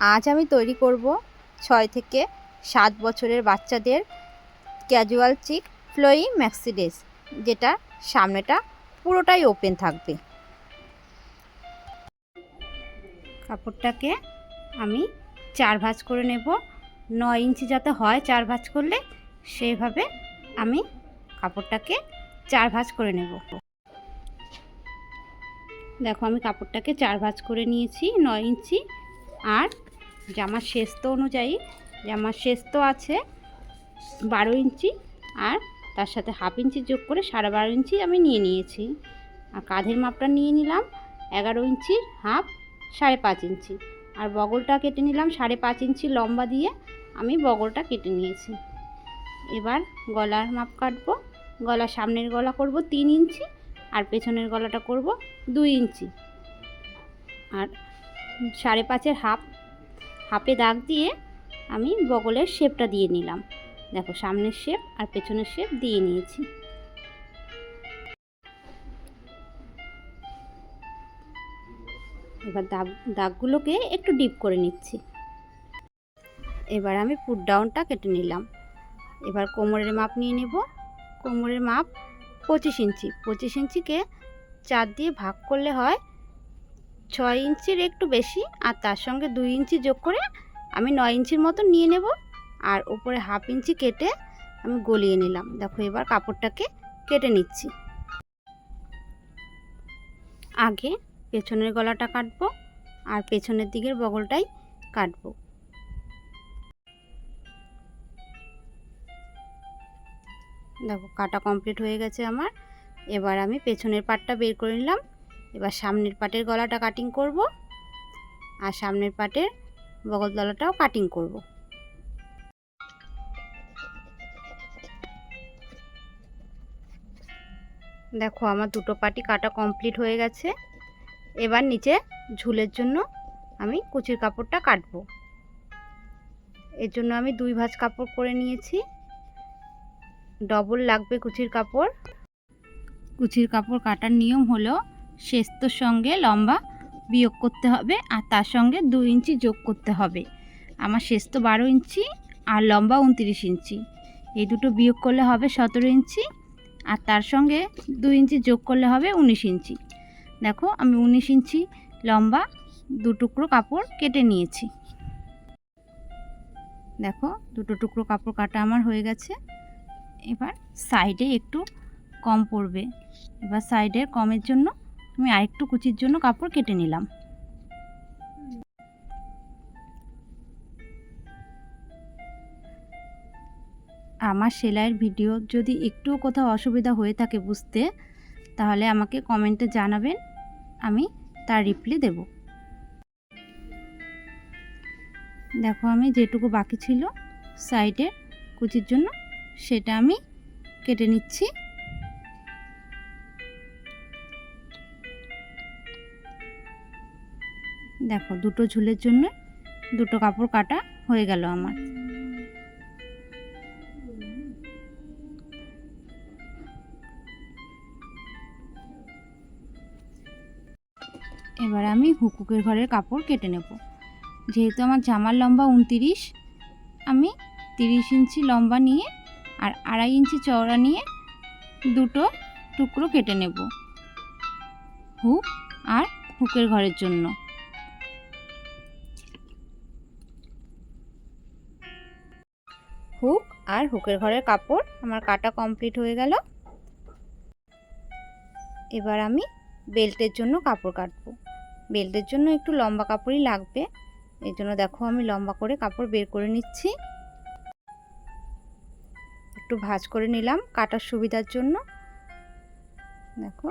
আজ আমি তৈরি করব ছয় থেকে সাত বছরের বাচ্চাদের casual chic flowy maxi dress যেটা সামনেটা পুরোটাই ওপেন থাকবে। কাপড়টাকে আমি চার ভাঁজ করে নেব। নয় ইঞ্চি যাতে হয় চার ভাঁজ করলে সেইভাবে আমি কাপড়টাকে চার ভাঁজ করে নেব। দেখো আমি কাপড়টাকে চার ভাঁজ করে নিয়েছি, নয় ইঞ্চি আর জামার শেস্ত অনুযায়ী জামার শেস্ত আছে বারো ইঞ্চি আর তার সাথে হাফ ইঞ্চি যোগ করে সাড়ে বারো ইঞ্চি আমি নিয়ে নিয়েছি। আর কাঁধের মাপটা নিয়ে নিলাম এগারো ইঞ্চি, হাফ সাড়ে পাঁচ ইঞ্চি। আর বগলটা কেটে নিলাম সাড়ে পাঁচ ইঞ্চি লম্বা দিয়ে আমি বগলটা কেটে নিয়েছি। এবার গলার মাপ কাটবো। গলা সামনের গলা করব তিন ইঞ্চি আর পেছনের গলাটা করব দুই ইঞ্চি। আর সাড়ে পাঁচের হাফ হাফে দাগ দিয়ে আমি বগলের শেপটা দিয়ে নিলাম। দেখো, সামনের শেপ আর পেছনের শেপ দিয়ে নিয়েছি। এবার দাগ, দাগগুলোকে একটু ডিপ করে নিচ্ছি। এবার আমি পুট ডাউনটা কেটে নিলাম। এবার কোমরের মাপ নিয়ে নেব। কোমরের মাপ পঁচিশ ইঞ্চি। পঁচিশ ইঞ্চিকে চার দিয়ে ভাগ করলে হয় ছয় ইঞ্চির একটু বেশি আর তার সঙ্গে দুই ইঞ্চি যোগ করে আমি নয় ইঞ্চির মতো নিয়ে নেব। আর উপরে হাফ ইঞ্চি কেটে আমি গলিয়ে নিলাম। দেখো এবার কাপড়টাকে কেটে নিচ্ছি। আগে পেছনের গলাটা কাটবো আর পেছনের দিকের বগলটাই কাটবো। দেখো কাটা কমপ্লিট হয়ে গেছে আমার। এবার আমি পেছনের পাটটা বের করে নিলাম। এবার সামনের পাটের গলাটা কাটিং করব আর সামনের পাটের বগল তলাটাও কাটিং করব। দেখো আমার দুটো পাটি কাটা কমপ্লিট হয়ে গেছে। এবার নিচে ঝুলের জন্য আমি কুচির কাপড়টা কাটবো। এর জন্য আমি দুই ভাঁজ কাপড় করে নিয়েছি। ডবল লাগবে কুচির কাপড়। কুচির কাপড় কাটার নিয়ম হলো শেস্তর সঙ্গে লম্বা বিয়োগ করতে হবে আর তার সঙ্গে দু ইঞ্চি যোগ করতে হবে। আমার শেস্ত বারো ইঞ্চি আর লম্বা উনত্রিশ ইঞ্চি। এই দুটো বিয়োগ করলে হবে সতেরো ইঞ্চি আর তার সঙ্গে দু ইঞ্চি যোগ করলে হবে উনিশ ইঞ্চি। দেখো, আমি উনিশ ইঞ্চি লম্বা দু টুকরো কাপড় কেটে নিয়েছি। দেখো, দুটো টুকরো কাপড় কাটা আমার হয়ে গেছে। এবার সাইডে একটু কম পড়বে। এবার সাইডের কমের জন্য আমি আরেকটু কুচির জন্য কাপড় কেটে নিলাম। আমার সেলাইয়ের ভিডিও যদি একটুও কোথাও অসুবিধা হয়ে থাকে বুঝতে, তাহলে আমাকে কমেন্টে জানাবেন, আমি তার রিপ্লাই দেব। দেখো আমি যেটুকু বাকি ছিল সাইডে কুচির জন্য, সেটা আমি কেটে নিচ্ছি। দেখো, দুটো ঝুলের জন্য দুটো কাপড় কাটা হয়ে গেল আমার। এবার আমি হুকুকের ঘরের কাপড় কেটে নেব। যেহেতু আমার জামার লম্বা উনতিরিশ, আমি তিরিশ ইঞ্চি লম্বা নিয়ে আর আড়াই ইঞ্চি চওড়া নিয়ে দুটো টুকরো কেটে নেব। হুক আর হুকের ঘরের জন্য। হুক আর হুকের ঘরের কাপড়, আমার কাটা কমপ্লিট হয়ে গেল। এবার আমি বেল্টের জন্য কাপড় কাটবো। বেল্টের জন্য একটু লম্বা কাপড়ই লাগবে। এই জন্য দেখো আমি লম্বা করে কাপড় বের করে নিচ্ছি। একটু ভাজ করে নিলাম কাটার সুবিধার জন্য। দেখো,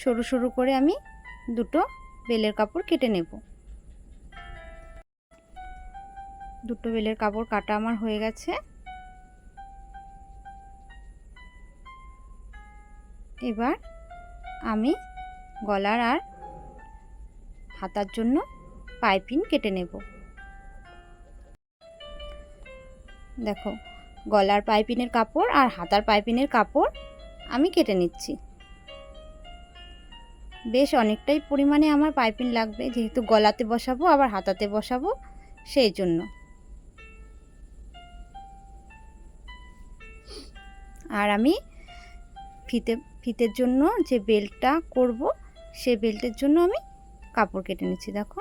সরু সরু করে আমি দুটো বেলের কাপড় কেটে নেব। দুটো বেলের কাপড় কাটা আমার হয়ে গেছে। এবার আমি গলার আর হাতার জন্য পাইপিং কেটে নেব। দেখো, গলার পাইপিনের কাপড় আর হাতার পাইপিনের কাপড় আমি কেটে নিচ্ছি। বেশ অনেকটাই পরিমাণে আমার পাইপিন লাগবে, যেহেতু গলাতে বসাবো, আবার হাতাতে বসাবো, সেই জন্য। আর আমি ফিতে, ফিতের জন্য যে বেল্টটা করব সেই বেল্টের জন্য আমি কাপড় কেটে নিচ্ছি, দেখো।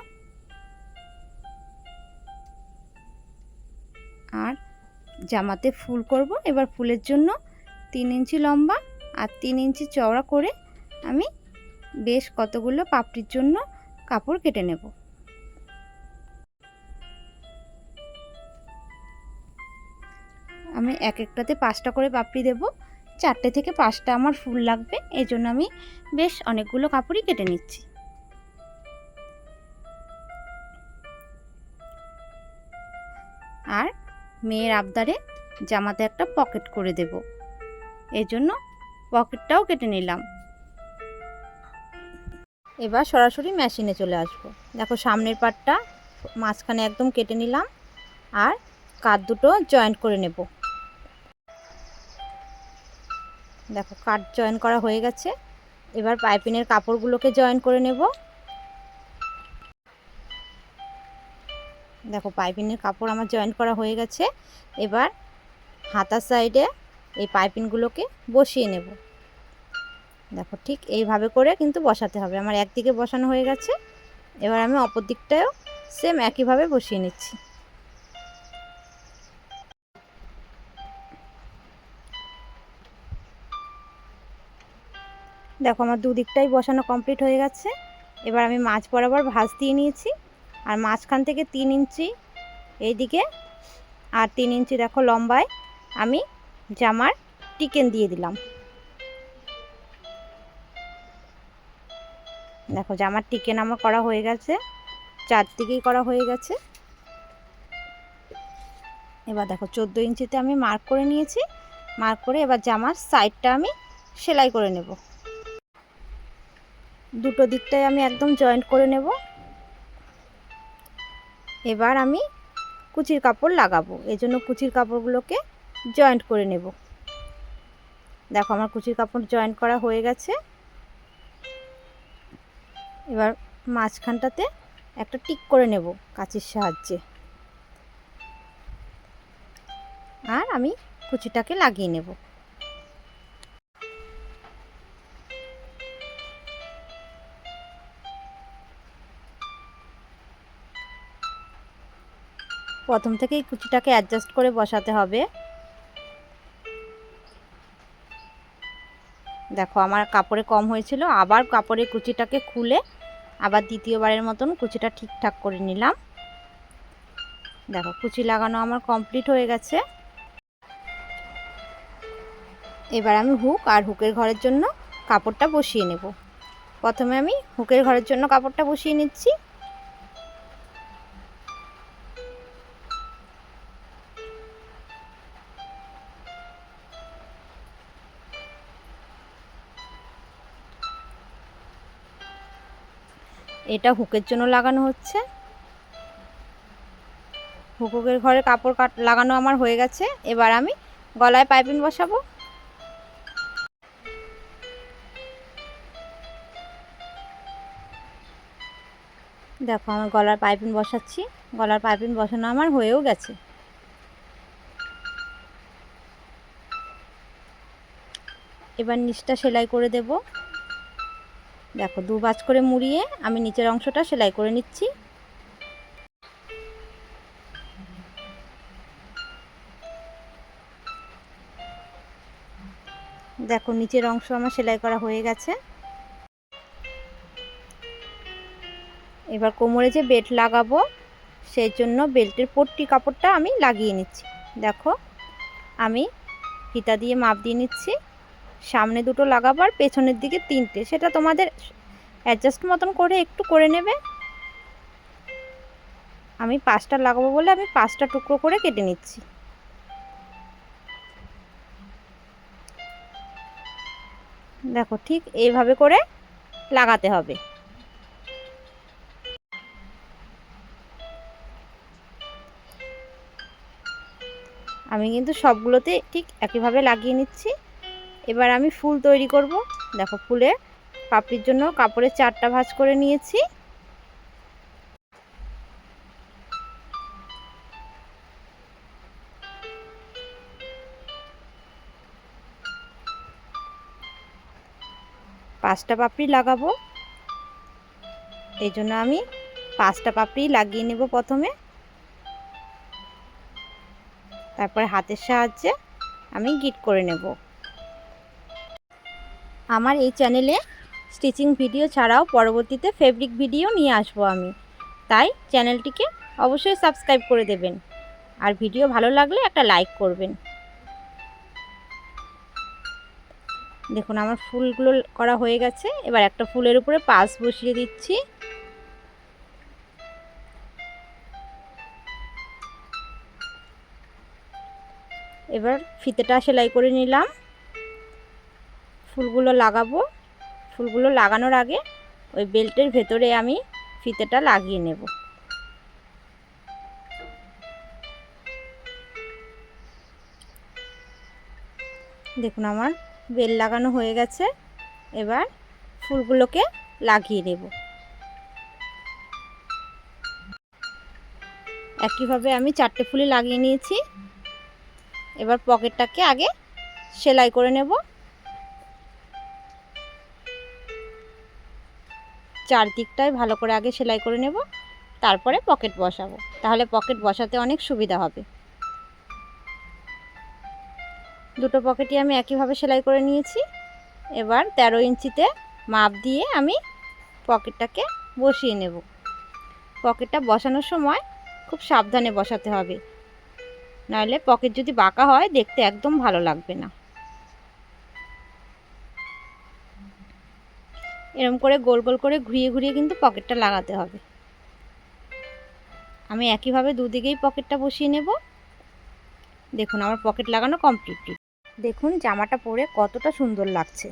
আর জামাতে ফুল করব, এবার ফুলের জন্য তিন ইঞ্চি লম্বা আর তিন ইঞ্চি চওড়া করে আমি বেশ কতগুলো পাপড়ির জন্য কাপড় কেটে নেব। আমি এক একটাতে পাঁচটা করে পাপড়ি দেব। চারটে থেকে পাঁচটা আমার ফুল লাগবে, এই জন্য আমি বেশ অনেকগুলো কাপড়ই কেটে নিচ্ছি। আর মেয়ের আবদারে জামাতে একটা পকেট করে দেব। এই জন্য পকেটটাও কেটে নিলাম। এবার সরাসরি মেশিনে চলে আসব। দেখো সামনের পাটটা মাঝখানে একদম কেটে নিলাম। আর কাঠ দুটো জয়েন্ট করে নেব। দেখো কাঠ জয়েন করা হয়ে গেছে। এবার পাইপিনের কাপড়গুলোকে জয়েন করে নেব। দেখো পাইপিনের কাপড় আমার জয়েন করা হয়ে গেছে। এবার হাতার সাইডে এই পাইপিনগুলোকে বসিয়ে নেব। দেখো ঠিক এইভাবে করে কিন্তু বসাতে হবে। আমার একদিকে বসানো হয়ে গেছে। এবার আমি অপর দিকটাও সেম একইভাবে বসিয়ে নিচ্ছি। দেখো আমার দুদিকটাই বসানো কমপ্লিট হয়ে গেছে। এবার আমি মাছ বরাবর ভাঁজ দিয়ে নিয়েছি। আর মাঝখান থেকে তিন ইঞ্চি এইদিকে আর তিন ইঞ্চি দেখো লম্বায় আমি জামার টিকেন দিয়ে দিলাম। দেখো জামার টিকেন আমার করা হয়ে গেছে। চারদিকেই করা হয়ে গেছে। এবার দেখো চোদ্দ ইঞ্চিতে আমি মার্ক করে নিয়েছি। মার্ক করে এবার জামার সাইডটা আমি সেলাই করে নেব। দুটো দিকটাই আমি একদম জয়েন্ট করে নেব। এবার আমি কুচির কাপড় লাগাবো জন্য কুচির কাপড়গুলোকে জয়েন্ট করে নেব। দেখো আমার কুচির কাপড় জয়েন্ট করা হয়ে গেছে। এবার মাঝখানটাতে একটা টিক করে নেব কাঁচির সাহায্যে। আর আমি কুচিটাকে লাগিয়ে নেব। প্রথম থেকেই কুচিটাকে অ্যাডজাস্ট করে বসাতে হবে। দেখো, আমার কাপড়ে কম হয়েছিল, আবার কাপড়ের কুচিটাকে খুলে আবার দ্বিতীয়বারের মতন কুচিটা ঠিকঠাক করে নিলাম। দেখো, কুচি লাগানো আমার কমপ্লিট হয়ে গেছে। এবার আমি হুক আর হুকের ঘরের জন্য কাপড়টা বসিয়ে নেব। প্রথমে আমি হুকের ঘরের জন্য কাপড়টা বসিয়ে নিচ্ছি। এটা হুকের জন্য লাগানো হচ্ছে। হুকুকের ঘরে কাপড় কাট লাগানো আমার হয়ে গেছে। এবার আমি গলায় পাইপিং বসাবো। দেখো, আমার গলার পাইপিং বসাচ্ছি। গলার পাইপিং বসানো আমার হয়েও গেছে। এবার নিচটা সেলাই করে দেব। দেখো, দু বাজ করে মুড়িয়ে আমি নিচের অংশটা সেলাই করে নিচ্ছি। দেখো, নিচের অংশ আমার সেলাই করা হয়ে গেছে। এবার কোমরে যে বেল্ট লাগাবো, সেই জন্য বেল্টের পট্টি কাপড়টা আমি লাগিয়ে নিচ্ছি। দেখো, আমি ফিতা দিয়ে মাপ দিয়ে নিচ্ছি। সামনে দুটো লাগাবো আর পেছনের দিকে তিনটে। সেটা তোমাদের অ্যাডজাস্ট মতন করে একটু করে নেবে। আমি পাঁচটা লাগাবো বলে আমি পাঁচটা টুকরো করে কেটে নিচ্ছি। দেখো ঠিক এইভাবে করে লাগাতে হবে। আমি কিন্তু সবগুলোতে ঠিক একইভাবে লাগিয়ে নিচ্ছি। এবার আমি ফুল তৈরি করব। দেখো ফুলে পাপড়ির জন্য কাপড়ে চারটা ভাঁজ করে নিয়েছি। পাঁচটা পাপড়ি লাগাবো। এই জন্য আমি পাঁচটা পাপড়ি লাগিয়ে নেব প্রথমে। তারপরে হাতের সাহায্যে আমি গিট করে নেব। আমার এই চ্যানেলে স্টিচিং ভিডিও ছাড়াও পরবর্তীতে ফেব্রিক ভিডিও নিয়ে আসব আমি। তাই চ্যানেলটিকে অবশ্যই সাবস্ক্রাইব করে দেবেন। আর ভিডিও ভালো লাগলে একটা লাইক করবেন। দেখুন, আমার ফুলগুলো করা হয়ে গেছে। এবার একটা ফুলের উপরে পাস বসিয়ে দিচ্ছি। এবার ফিতেটা সেলাই করে নিলাম। ফুলগুলো লাগাবো। ফুলগুলো লাগানোর আগে ওই বেল্টের ভেতরে আমি ফিতেটা লাগিয়ে নেব। দেখুন আমার বেল লাগানো হয়ে গেছে। এবার ফুলগুলোকে লাগিয়ে নেব। একইভাবে আমি চারটে ফুলই লাগিয়ে নিয়েছি। এবার পকেটটাকে আগে সেলাই করে নেব। চারদিকটায় ভালো করে আগে সেলাই করে নেব, তারপরে পকেট বসাবো। তাহলে পকেট বসাতে অনেক সুবিধা হবে। দুটো পকেটই আমি একইভাবে সেলাই করে নিয়েছি। এবার তেরো ইঞ্চিতে মাপ দিয়ে আমি পকেটটাকে বসিয়ে নেব। পকেটটা বসানোর সময় খুব সাবধানে বসাতে হবে। নাহলে পকেট যদি বাঁকা হয়, দেখতে একদম ভালো লাগবে না। এরম করে গোল গোল করে ঘুরিয়ে ঘুরিয়ে কিন্তু পকেটটা লাগাতে হবে। আমি একইভাবে দুদিকেই পকেটটা বসিয়ে নেব। দেখুন, আমার পকেট লাগানো কমপ্লিট। দেখুন, জামাটা পরে কতটা সুন্দর লাগছে।